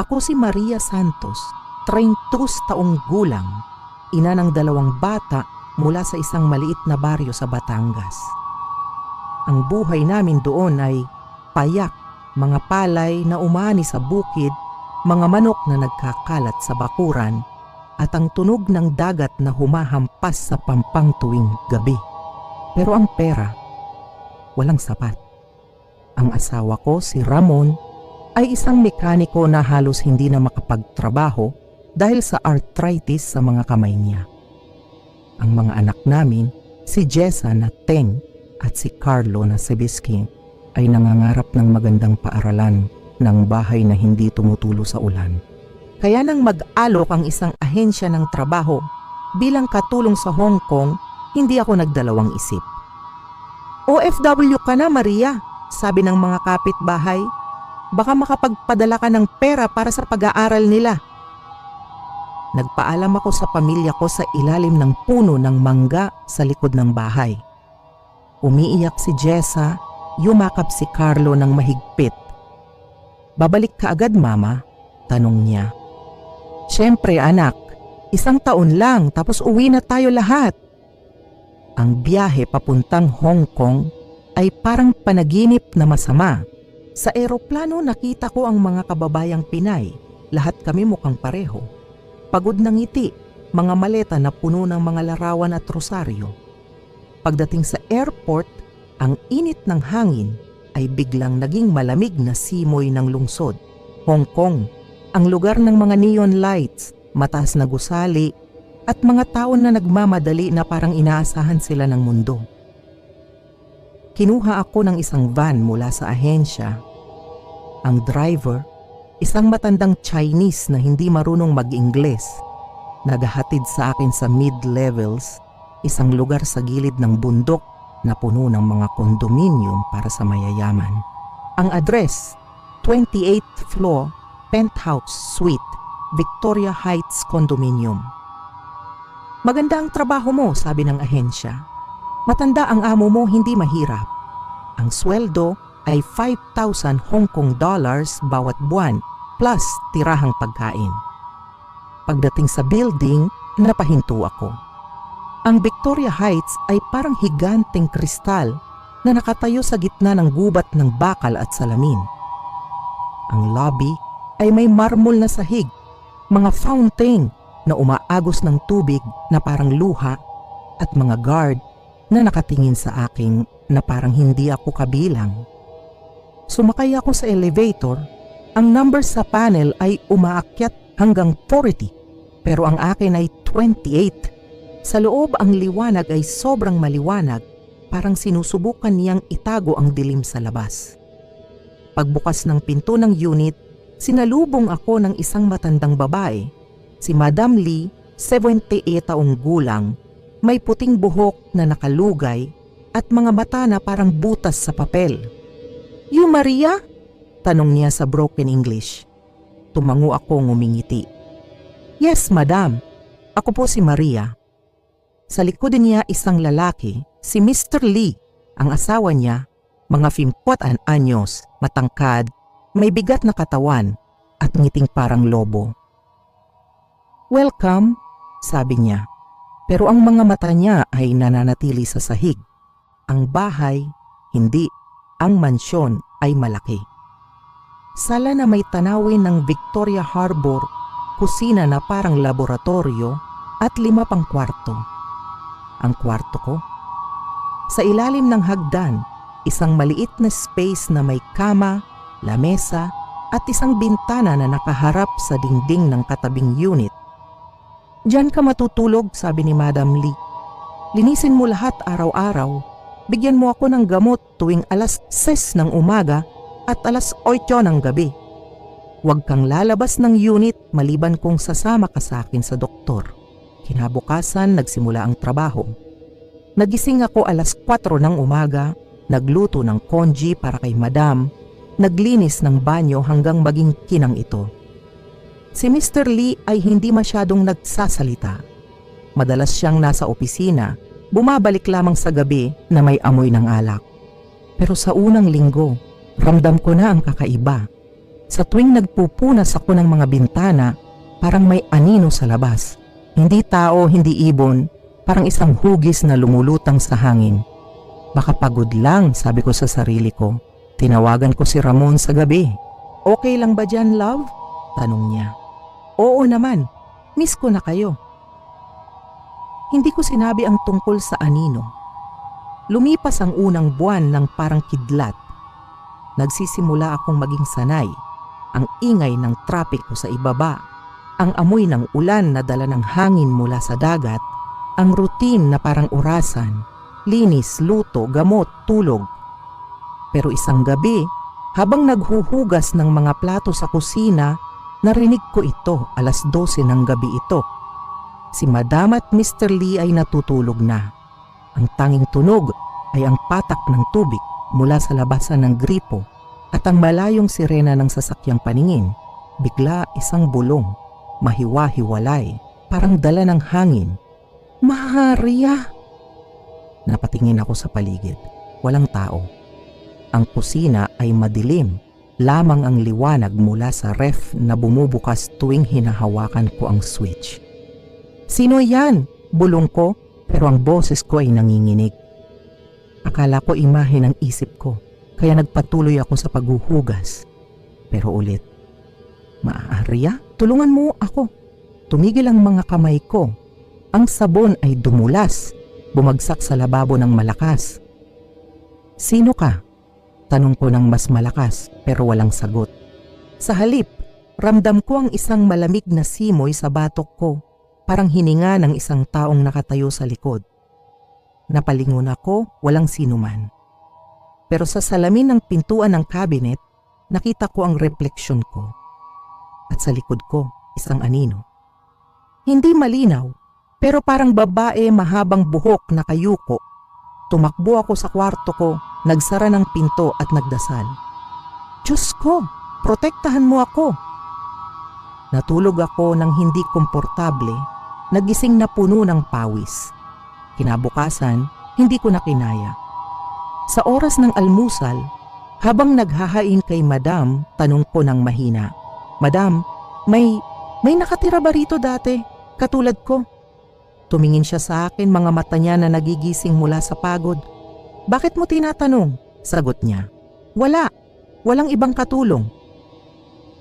Ako si Maria Santos, 32 taong gulang, ina ng dalawang bata mula sa isang maliit na baryo sa Batangas. Ang buhay namin doon ay payak, mga palay na umani sa bukid, mga manok na nagkakalat sa bakuran, at ang tunog ng dagat na humahampas sa pampang tuwing gabi. Pero ang pera, walang sapat. Ang asawa ko, si Ramon, ay isang mekaniko na halos hindi na makapagtrabaho dahil sa arthritis sa mga kamay niya. Ang mga anak namin, si Jessa na 10 at si Carlo na 17 ay nangangarap ng magandang paaralan ng bahay na hindi tumutulo sa ulan. Kaya nang mag-alok ang isang ahensya ng trabaho bilang katulong sa Hong Kong, hindi ako nagdalawang isip. OFW ka na Maria, sabi ng mga kapitbahay. Baka makapagpadala ka ng pera para sa pag-aaral nila. Nagpaalam ako sa pamilya ko sa ilalim ng puno ng mangga sa likod ng bahay. Umiiyak si Jessa, yumakap si Carlo ng mahigpit. Babalik ka agad mama? Tanong niya. Siyempre anak, isang taon lang tapos uwi na tayo lahat. Ang biyahe papuntang Hong Kong ay parang panaginip na masama. Sa eroplano nakita ko ang mga kababayang Pinay. Lahat kami mukhang pareho. Pagod ng ngiti, mga maleta na puno ng mga larawan at rosaryo. Pagdating sa airport, ang init ng hangin ay biglang naging malamig na simoy ng lungsod. Hong Kong, ang lugar ng mga neon lights, mataas na gusali, at mga tao na nagmamadali na parang inaasahan sila ng mundo. Kinuha ako ng isang van mula sa ahensya. Ang driver, isang matandang Chinese na hindi marunong mag-Ingles, naghahatid sa akin sa mid-levels, isang lugar sa gilid ng bundok na puno ng mga kondominium para sa mayayaman. Ang address, 28th floor, penthouse suite, Victoria Heights Condominium. Maganda ang trabaho mo, sabi ng ahensya. Matanda ang amo mo, hindi mahirap. Ang sweldo ay 5,000 Hong Kong dollars bawat buwan plus tirahang pagkain. Pagdating sa building, napahinto ako. Ang Victoria Heights ay parang higanteng kristal na nakatayo sa gitna ng gubat ng bakal at salamin. Ang lobby ay may marmol na sahig, mga fountain na umaagos ng tubig na parang luha at mga guard na nakatingin sa akin na parang hindi ako kabilang. Sumakay ako sa elevator, ang number sa panel ay umaakyat hanggang 40 pero ang akin ay 28. Sa loob ang liwanag ay sobrang maliwanag parang sinusubukan niyang itago ang dilim sa labas. Pagbukas ng pinto ng unit, sinalubong ako ng isang matandang babae Si Madam Lee, 78 taong gulang, may puting buhok na nakalugay at mga mata na parang butas sa papel. You Maria? Tanong niya sa broken English. Tumango ako ngumingiti. Yes, madam. Ako po si Maria. Sa likod niya isang lalaki, si Mr. Lee, ang asawa niya, mga 50 anyos, matangkad, may bigat na katawan at ngiting parang lobo. Welcome, sabi niya. Pero ang mga mata niya ay nananatili sa sahig. Ang bahay, hindi. Ang mansyon ay malaki. Sala na may tanawin ng Victoria Harbor, kusina na parang laboratorio at lima pang kwarto. Ang kwarto ko? Sa ilalim ng hagdan, isang maliit na space na may kama, lamesa at isang bintana na nakaharap sa dingding ng katabing unit Diyan ka matutulog, sabi ni Madam Lee. Linisin mo lahat araw-araw. Bigyan mo ako ng gamot tuwing alas 6 ng umaga at alas 8 ng gabi. Huwag kang lalabas ng unit maliban kung sasama ka sa akin sa doktor. Kinabukasan, nagsimula ang trabaho. Nagising ako alas 4 ng umaga, nagluto ng konji para kay madam, naglinis ng banyo hanggang maging kinang ito. Si Mr. Lee ay hindi masyadong nagsasalita. Madalas siyang nasa opisina, bumabalik lamang sa gabi na may amoy ng alak. Pero sa unang linggo, ramdam ko na ang kakaiba. Sa tuwing nagpupunas ako ng mga bintana, parang may anino sa labas. Hindi tao, hindi ibon, parang isang hugis na lumulutang sa hangin. Baka pagod lang, sabi ko sa sarili ko. Tinawagan ko si Ramon sa gabi. Okay lang ba dyan, love? Tanong niya. Oo naman, miss ko na kayo. Hindi ko sinabi ang tungkol sa anino. Lumipas ang unang buwan ng parang kidlat. Nagsisimula akong maging sanay. Ang ingay ng trapiko sa ibaba, ang amoy ng ulan na dala ng hangin mula sa dagat, ang routine na parang orasan, linis, luto, gamot, tulog. Pero isang gabi, habang naghuhugas ng mga plato sa kusina, narinig ko ito alas 12 ng gabi ito. Si Madam at Mr. Lee ay natutulog na. Ang tanging tunog ay ang patak ng tubig mula sa labasan ng gripo at ang malayong sirena ng sasakyang paningin. Bigla isang bulong, mahiwa-hiwalay, parang dala ng hangin. Maharia! Napatingin ako sa paligid. Walang tao. Ang kusina ay madilim. Lamang ang liwanag mula sa ref na bumubukas tuwing hinahawakan ko ang switch. Sino yan? Bulong ko pero ang boses ko ay nanginginig. Akala ko imahe ng isip ko kaya nagpatuloy ako sa paghuhugas. Pero ulit, Maarya, tulungan mo ako. Tumigil ang mga kamay ko. Ang sabon ay dumulas, bumagsak sa lababo ng malakas. Sino ka? Tanong ko ng mas malakas pero walang sagot. Sa halip, ramdam ko ang isang malamig na simoy sa batok ko, parang hininga ng isang taong nakatayo sa likod. Napalingon ako, walang sinuman. Pero sa salamin ng pintuan ng cabinet, nakita ko ang refleksyon ko. At sa likod ko, isang anino. Hindi malinaw, pero parang babae mahabang buhok na kayuko. Tumakbo ako sa kwarto ko, nagsara ng pinto at nagdasal. Diyos ko, protektahan mo ako. Natulog ako ng hindi komportable, nagising na puno ng pawis. Kinabukasan, hindi ko na kinaya. Sa oras ng almusal, habang naghahain kay madam, tanong ko ng mahina, Madam, may, may nakatira ba rito dati? Katulad ko. Tumingin siya sa akin mga mata niya na nagigising mula sa pagod. Bakit mo tinatanong? Sagot niya. Wala. Walang ibang katulong.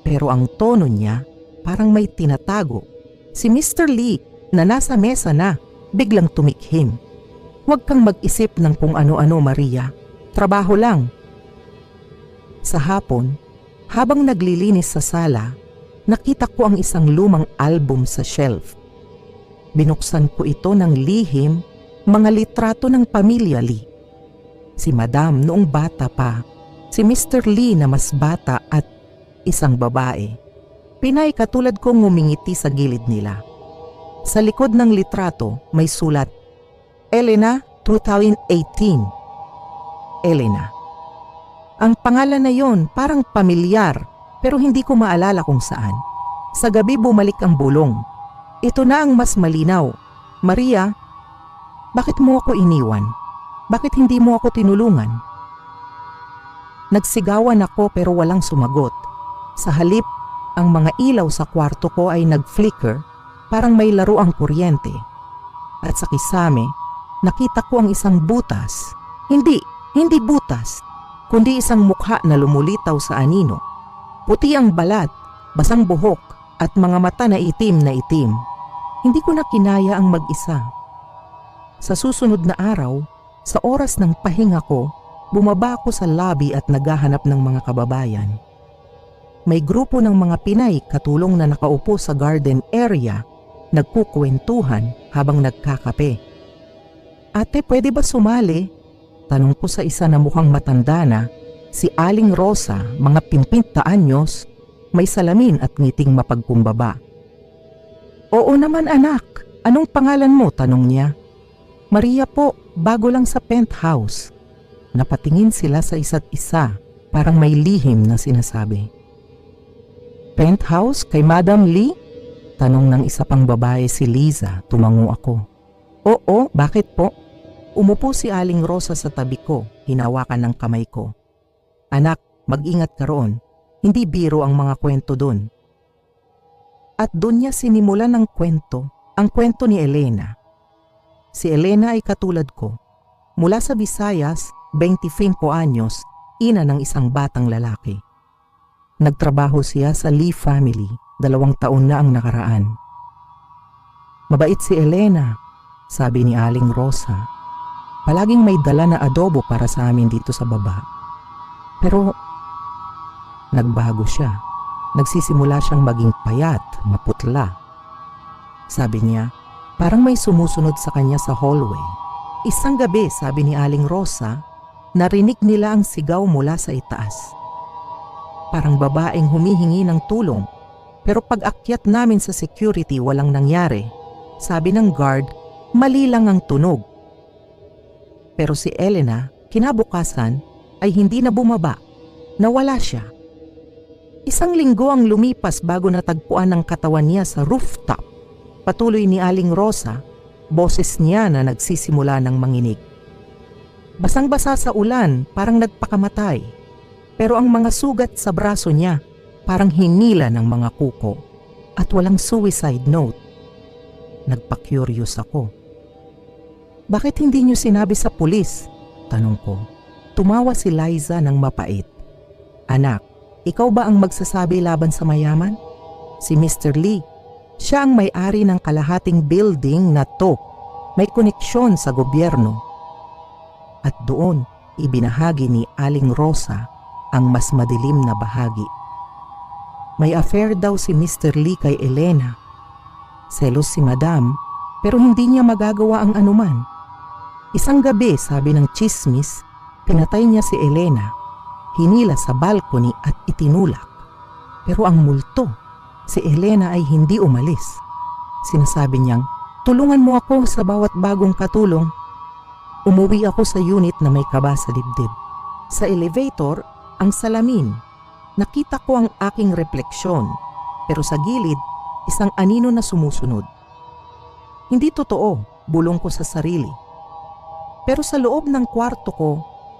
Pero ang tono niya parang may tinatago. Si Mr. Lee na nasa mesa na biglang tumikhim. Huwag kang mag-isip ng kung ano-ano Maria. Trabaho lang. Sa hapon, habang naglilinis sa sala, nakita ko ang isang lumang album sa shelf. Binuksan ko ito ng lihim, mga litrato ng pamilya Lee. Si Madam noong bata pa, si Mr. Lee na mas bata at isang babae. Pinay katulad kong ngumingiti sa gilid nila. Sa likod ng litrato may sulat, Elena 2018. Elena. Ang pangalan na yon parang pamilyar pero hindi ko maalala kung saan. Sa gabi bumalik ang bulong. Ito na ang mas malinaw. Maria, bakit mo ako iniwan? Bakit hindi mo ako tinulungan? Nagsigawan ako pero walang sumagot. Sa halip, ang mga ilaw sa kwarto ko ay nag-flicker parang may laro ang kuryente. At sa kisame, nakita ko ang isang butas. Hindi, hindi butas kundi isang mukha na lumulitaw sa anino. Puti ang balat, basang buhok at mga mata na itim na itim. Hindi ko na kinaya ang mag-isa. Sa susunod na araw, sa oras ng pahinga ko, bumaba ako sa lobby at naghahanap ng mga kababayan. May grupo ng mga Pinay katulong na nakaupo sa garden area, nagkukwentuhan habang nagkakape. Ate, pwede ba sumali? Tanong ko sa isa na mukhang matanda na, si Aling Rosa, mga pimpinta anyos, may salamin at ngiting mapagkumbaba. Oo naman anak, anong pangalan mo? Tanong niya. Maria po, bago lang sa penthouse. Napatingin sila sa isa't isa, parang may lihim na sinasabi. Penthouse kay Madam Lee? Tanong ng isa pang babae si Liza, tumango ako. Oo, bakit po? Umupo si Aling Rosa sa tabi ko, hinawakan ng kamay ko. Anak, mag-ingat ka roon. Hindi biro ang mga kwento doon. At doon niya sinimulan ng kwento, ang kwento ni Elena. Si Elena ay katulad ko. Mula sa Visayas, 25 anyos, ina ng isang batang lalaki. Nagtrabaho siya sa Lee family, dalawang taon na ang nakaraan. Mabait si Elena, sabi ni Aling Rosa. Palaging may dala na adobo para sa amin dito sa baba. Pero nagbago siya. Nagsisimula siyang maging payat, maputla. Sabi niya, parang may sumusunod sa kanya sa hallway. Isang gabi, sabi ni Aling Rosa, narinig nila ang sigaw mula sa itaas. Parang babaeng humihingi ng tulong. Pero pag akyat namin sa security walang nangyari. Sabi ng guard, mali lang ang tunog. Pero si Elena, kinabukasan, ay hindi na bumaba. Nawala siya. Isang linggo ang lumipas bago natagpuan ang katawan niya sa rooftop. Patuloy ni Aling Rosa, boses niya na nagsisimula ng manginig. Basang-basa sa ulan, parang nagpakamatay. Pero ang mga sugat sa braso niya, parang hinila ng mga kuko. At walang suicide note. Nagpa-curious ako. Bakit hindi niyo sinabi sa pulis? Tanong ko. Tumawa si Liza ng mapait. Anak, ikaw ba ang magsasabi laban sa mayaman? Si Mr. Lee. Siya ang may-ari ng kalahating building na to. May koneksyon sa gobyerno. At doon, ibinahagi ni Aling Rosa ang mas madilim na bahagi. May affair daw si Mr. Lee kay Elena. Selos si Madam pero hindi niya magagawa ang anuman. Isang gabi, sabi ng chismis, pinatay niya si Elena. Hinila sa balcony at itinulak. Pero ang multo, si Elena ay hindi umalis. Sinasabi niyang, tulungan mo ako sa bawat bagong katulong. Umuwi ako sa unit na may kaba sa dibdib. Sa elevator, ang salamin. Nakita ko ang aking refleksyon, pero sa gilid, isang anino na sumusunod. Hindi totoo, bulong ko sa sarili. Pero sa loob ng kwarto ko,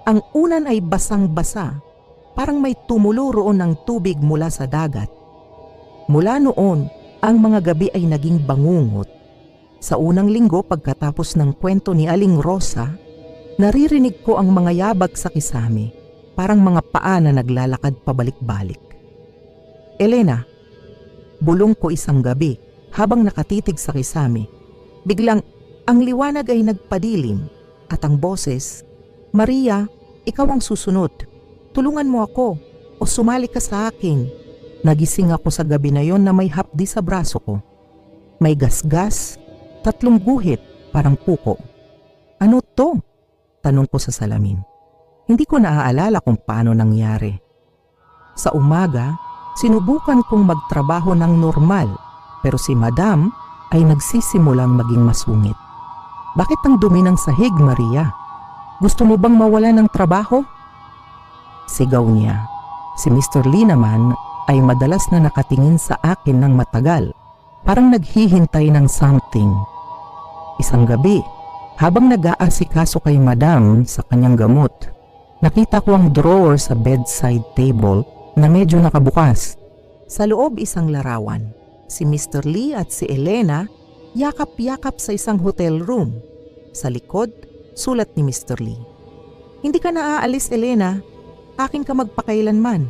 ang unan ay basang-basa, parang may tumulo roon ng tubig mula sa dagat. Mula noon, ang mga gabi ay naging bangungot. Sa unang linggo pagkatapos ng kwento ni Aling Rosa, naririnig ko ang mga yabag sa kisame, parang mga paa na naglalakad pabalik-balik. Elena, bulong ko isang gabi habang nakatitig sa kisame. Biglang ang liwanag ay nagpadilim at ang boses, Maria, ikaw ang susunod. Tulungan mo ako o sumali ka sa akin. Nagising ako sa gabi na yon na may hapdi sa braso ko. May gasgas, tatlong guhit, parang puko. Ano to? Tanong ko sa salamin. Hindi ko naaalala kung paano nangyari. Sa umaga, sinubukan kong magtrabaho ng normal pero si madam ay nagsisimulang maging masungit. Bakit ang dumi ng sahig, Maria? Gusto mo bang mawala ng trabaho? Sigaw niya. Si Mr. Lee naman ay madalas na nakatingin sa akin ng matagal. Parang naghihintay ng something. Isang gabi, habang nag-aasikaso kay madam sa kanyang gamot, nakita ko ang drawer sa bedside table na medyo nakabukas. Sa loob isang larawan. Si Mr. Lee at si Elena yakap-yakap sa isang hotel room. Sa likod, sulat ni Mr. Lee. Hindi ka naaalis, Elena. Akin ka magpakailanman.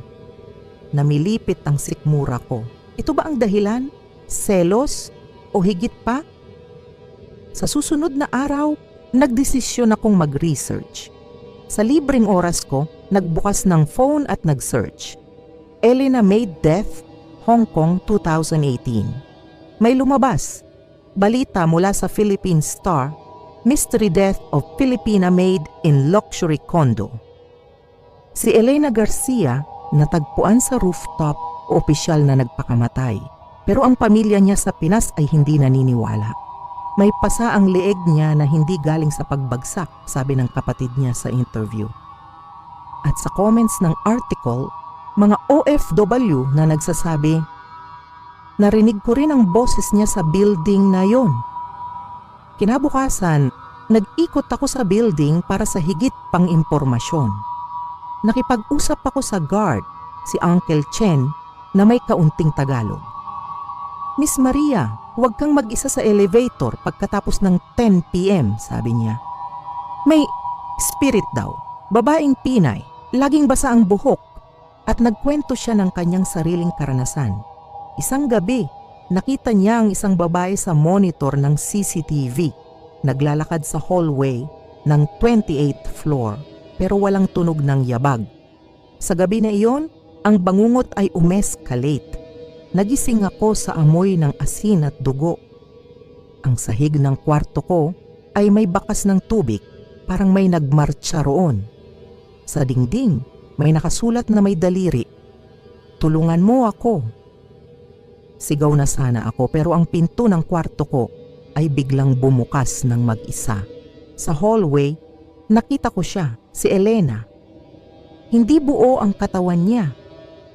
Namilipit ang sikmura ko. Ito ba ang dahilan? Selos? O higit pa? Sa susunod na araw, nagdesisyon akong mag-research. Sa libreng oras ko, nagbukas ng phone at nag-search. Elena Made Death, Hong Kong 2018. May lumabas. Balita mula sa Philippine Star, Mystery Death of Filipina Made in Luxury Condo. Si Elena Garcia natagpuan sa rooftop opisyal na nagpakamatay. Pero ang pamilya niya sa Pinas ay hindi naniniwala. May pasa ang leeg niya na hindi galing sa pagbagsak, sabi ng kapatid niya sa interview. At sa comments ng article, mga OFW na nagsasabi, Narinig ko rin ang boses niya sa building na yon. Kinabukasan, nag-ikot ako sa building para sa higit pang impormasyon. Nakipag-usap ako sa guard. si Uncle Chen na may kaunting Tagalog. Miss Maria, huwag kang mag-isa sa elevator pagkatapos ng 10 p.m., sabi niya. May spirit daw, babaeng Pinay, laging basa ang buhok at nagkwento siya ng kanyang sariling karanasan. Isang gabi, nakita niya ang isang babae sa monitor ng CCTV. Naglalakad sa hallway ng 28th floor pero walang tunog ng yabag. Sa gabi na iyon, ang bangungot ay umescalate. Nagising ako sa amoy ng asin at dugo. Ang sahig ng kwarto ko ay may bakas ng tubig, parang may nagmarcha roon. Sa dingding, may nakasulat na may daliri. Tulungan mo ako. Sigaw na sana ako pero ang pinto ng kwarto ko ay biglang bumukas ng mag-isa. Sa hallway, nakita ko siya, si Elena. Hindi buo ang katawan niya.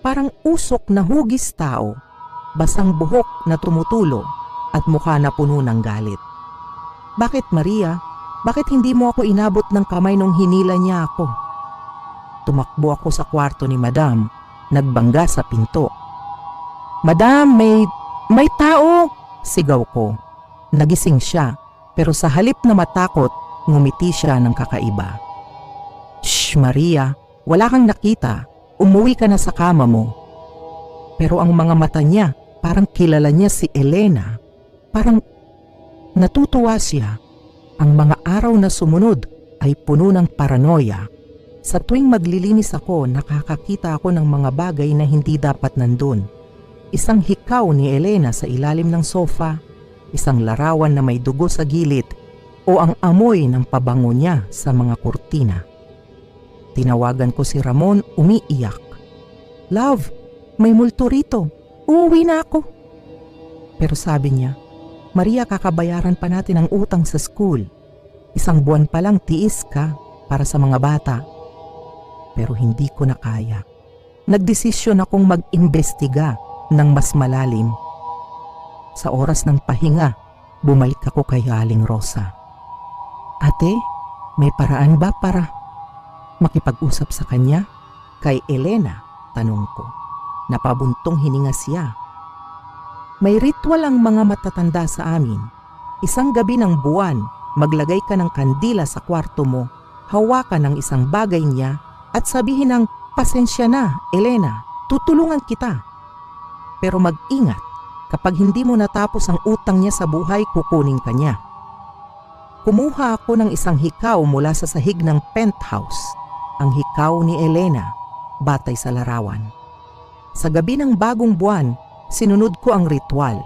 Parang usok na hugis tao, basang buhok na tumutulo at mukha na puno ng galit. Bakit Maria? Bakit hindi mo ako inabot ng kamay nung hinila niya ako? Tumakbo ako sa kwarto ni Madam, nagbangga sa pinto. Madam, may, may tao! Sigaw ko. Nagising siya, pero sa halip na matakot, ngumiti siya ng kakaiba. Shh, Maria, wala kang nakita. Umuwi ka na sa kama mo. Pero ang mga mata niya, parang kilala niya si Elena. Parang natutuwa siya. Ang mga araw na sumunod ay puno ng paranoia. Sa tuwing maglilinis ako, nakakakita ako ng mga bagay na hindi dapat nandun. Isang hikaw ni Elena sa ilalim ng sofa, isang larawan na may dugo sa gilid, o ang amoy ng pabango niya sa mga kurtina. Tinawagan ko si Ramon umiiyak. Love, may multo rito. Uuwi na ako. Pero sabi niya, Maria kakabayaran pa natin ang utang sa school. Isang buwan pa lang tiis ka para sa mga bata. Pero hindi ko na kaya. Nagdesisyon akong mag-imbestiga ng mas malalim. Sa oras ng pahinga, bumalik ako kay Aling Rosa. Ate, may paraan ba para makipag-usap sa kanya? Kay Elena, tanong ko. Napabuntong hininga siya. May ritual ang mga matatanda sa amin. Isang gabi ng buwan, maglagay ka ng kandila sa kwarto mo, hawakan ng isang bagay niya at sabihin ng, pasensya na, Elena, tutulungan kita. Pero mag-ingat, kapag hindi mo natapos ang utang niya sa buhay, kukunin ka niya. Kumuha ako ng isang hikaw mula sa sahig ng penthouse, ang hikaw ni Elena, batay sa larawan. Sa gabi ng bagong buwan, sinunod ko ang ritual.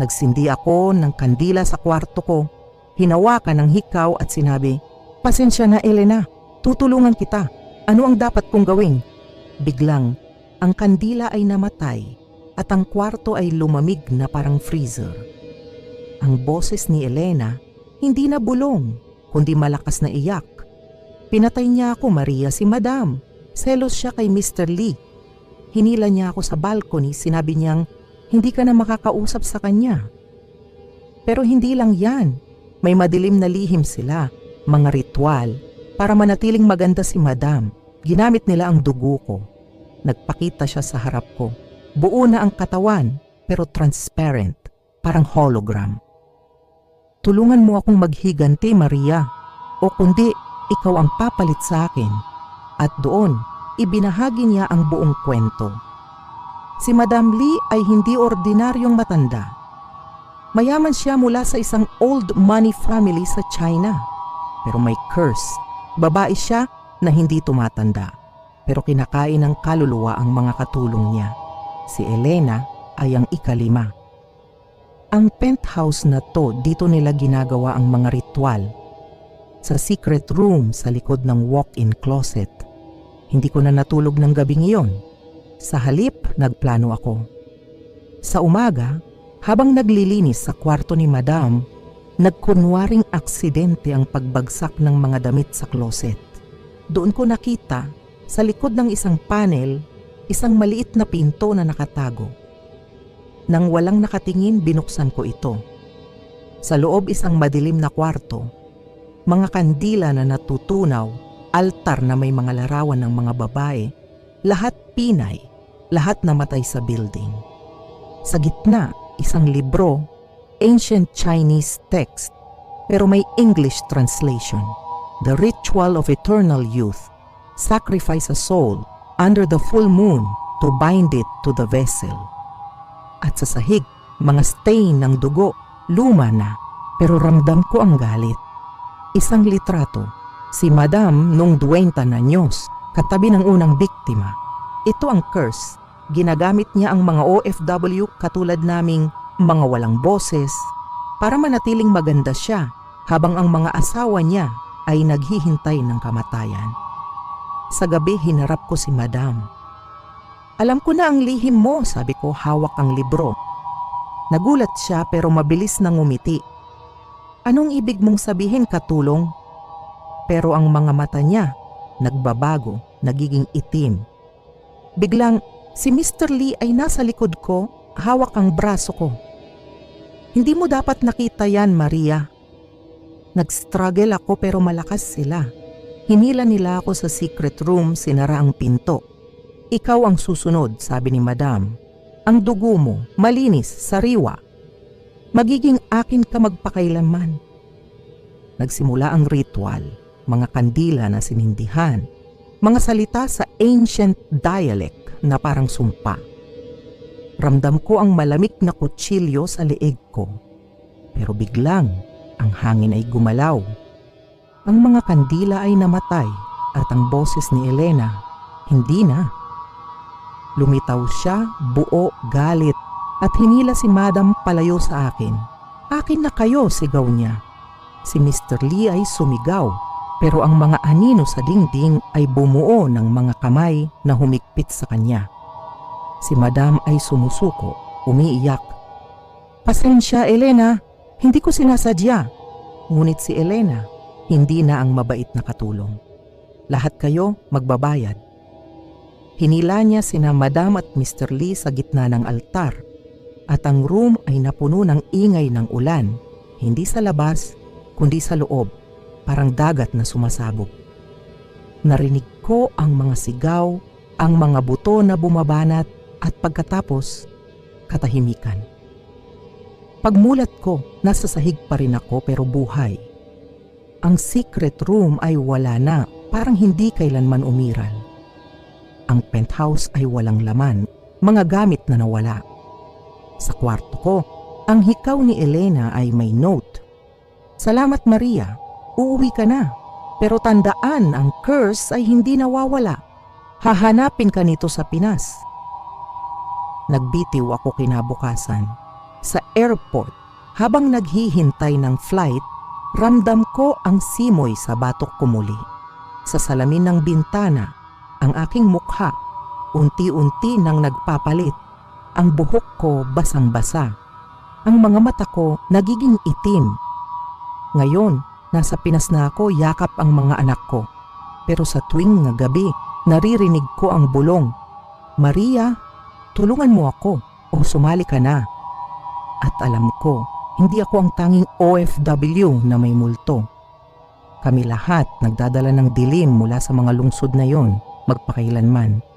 Nagsindi ako ng kandila sa kwarto ko, hinawakan ng hikaw at sinabi, Pasensya na Elena, tutulungan kita. Ano ang dapat kong gawin? Biglang, ang kandila ay namatay at ang kwarto ay lumamig na parang freezer. Ang boses ni Elena hindi na bulong, kundi malakas na iyak. Pinatay niya ako, Maria, si Madam. Selos siya kay Mr. Lee. Hinila niya ako sa balcony, sinabi niyang hindi ka na makakausap sa kanya. Pero hindi lang yan. May madilim na lihim sila, mga ritual, para manatiling maganda si Madam. Ginamit nila ang dugo ko. Nagpakita siya sa harap ko. Buo na ang katawan, pero transparent, parang hologram. Tulungan mo akong maghiganti, Maria. O kundi, ikaw ang papalit sa akin. At doon, ibinahagi niya ang buong kwento. Si Madam Lee ay hindi ordinaryong matanda. Mayaman siya mula sa isang old money family sa China. Pero may curse. Babae siya na hindi tumatanda. Pero kinakain ng kaluluwa ang mga katulong niya. Si Elena ay ang ikalima. Ang penthouse na to, dito nila ginagawa ang mga ritual. Sa secret room sa likod ng walk-in closet. Hindi ko na natulog ng gabing iyon. Sa halip, nagplano ako. Sa umaga, habang naglilinis sa kwarto ni Madam, nagkunwaring aksidente ang pagbagsak ng mga damit sa closet. Doon ko nakita, sa likod ng isang panel, isang maliit na pinto na nakatago. Nang walang nakatingin, binuksan ko ito. Sa loob isang madilim na kwarto, mga kandila na natutunaw, altar na may mga larawan ng mga babae, lahat Pinay, lahat namatay sa building. Sa gitna, isang libro, ancient Chinese text, pero may English translation. The Ritual of Eternal Youth. Sacrifice a soul under the full moon to bind it to the vessel. At sa sahig, mga stain ng dugo, luma na, pero ramdam ko ang galit. Isang litrato, si Madam nung 20 anyos, katabi ng unang biktima. Ito ang curse. Ginagamit niya ang mga OFW katulad naming mga walang boses para manatiling maganda siya habang ang mga asawa niya ay naghihintay ng kamatayan. Sa gabi hinarap ko si Madam. Alam ko na ang lihim mo, sabi ko hawak ang libro. Nagulat siya pero mabilis nang umiti. Anong ibig mong sabihin katulong? Pero ang mga mata niya, nagbabago, nagiging itim. Biglang, si Mr. Lee ay nasa likod ko, hawak ang braso ko. Hindi mo dapat nakita yan, Maria. Nag-struggle ako pero malakas sila. Hinila nila ako sa secret room, sinara ang pinto. Ikaw ang susunod, sabi ni Madam. Ang dugo mo, malinis, sariwa. Magiging akin ka magpakailanman. Nagsimula ang ritual, mga kandila na sinindihan, mga salita sa ancient dialect na parang sumpa. Ramdam ko ang malamig na kutsilyo sa leeg ko. Pero biglang, ang hangin ay gumalaw. Ang mga kandila ay namatay at ang boses ni Elena, hindi na. Lumitaw siya, buo, galit, at hinila si Madam palayo sa akin. Akin na kayo, sigaw niya. Si Mr. Lee ay sumigaw, pero ang mga anino sa dingding ay bumuo ng mga kamay na humigpit sa kanya. Si Madam ay sumusuko, umiiyak. Pasensya, Elena. Hindi ko sinasadya. Ngunit si Elena, hindi na ang mabait na katulong. Lahat kayo magbabayad. Hinila niya sina Madam at Mr. Lee sa gitna ng altar at ang room ay napuno ng ingay ng ulan, hindi sa labas kundi sa loob, parang dagat na sumasabog. Narinig ko ang mga sigaw, ang mga buto na bumabanat at pagkatapos, katahimikan. Pagmulat ko, nasa sahig pa rin ako pero buhay. Ang secret room ay wala na, parang hindi kailanman umiral. Ang penthouse ay walang laman, mga gamit na nawala. Sa kwarto ko, ang hikaw ni Elena ay may note. Salamat Maria, uuwi ka na. Pero tandaan, ang curse ay hindi nawawala. Hahanapin ka nito sa Pinas. Nagbitiw ako kinabukasan. Sa airport, habang naghihintay ng flight, ramdam ko ang simoy sa batok ko muli. Sa salamin ng bintana, ang aking mukha, unti-unti nang nagpapalit. Ang buhok ko basang-basa. Ang mga mata ko nagiging itim. Ngayon, nasa Pinas na ako yakap ang mga anak ko. Pero sa tuwing nga gabi, naririnig ko ang bulong. Maria, tulungan mo ako o sumali ka na. At alam ko, hindi ako ang tanging OFW na may multo. Kami lahat nagdadala ng dilim mula sa mga lungsod na yon, magpakailanman.